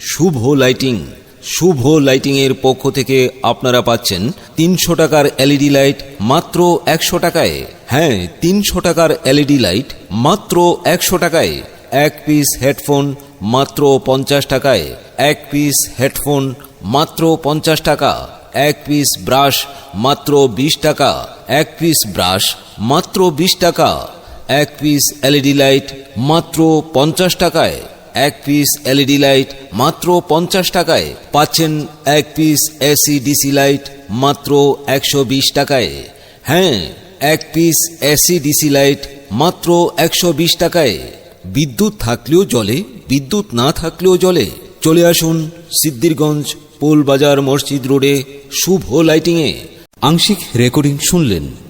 শুভ lighting. শুভ lighting এর পক্ষ থেকে আপনারা পাচ্ছেন তিনশো টাকার এলইডি লাইট মাত্র একশো টাকায়। হ্যাঁ তিনশো টাকার এলইডি লাইট মাত্র একশো টাকায়। এক পিস হেডফোন মাত্র পঞ্চাশ টাকায়। এক পিস হেডফোন মাত্র পঞ্চাশ টাকা। এক পিস ব্রাশ মাত্র বিশ টাকা। এক পিস ব্রাশ মাত্র বিশ টাকা। এক পিস এলইডি লাইট মাত্র পঞ্চাশ টাকায়। এক পিস এলইডি লাইট মাত্র পঞ্চাশ টাকায়। পাচ্ছেন এক পিস এসি ডিসি লাইট মাত্র একশো বিশ টাকায়। হ্যাঁ এক পিস এসি ডিসি লাইট মাত্র একশো বিশ টাকায়। বিদ্যুৎ থাকলেও জলে বিদ্যুৎ না থাকলেও জলে চলে আসুন সিদ্দিরগঞ্জ পোলবাজার মসজিদ রোডে শুভ লাইটিংয়ে আংশিক রেকর্ডিং শুনলেন।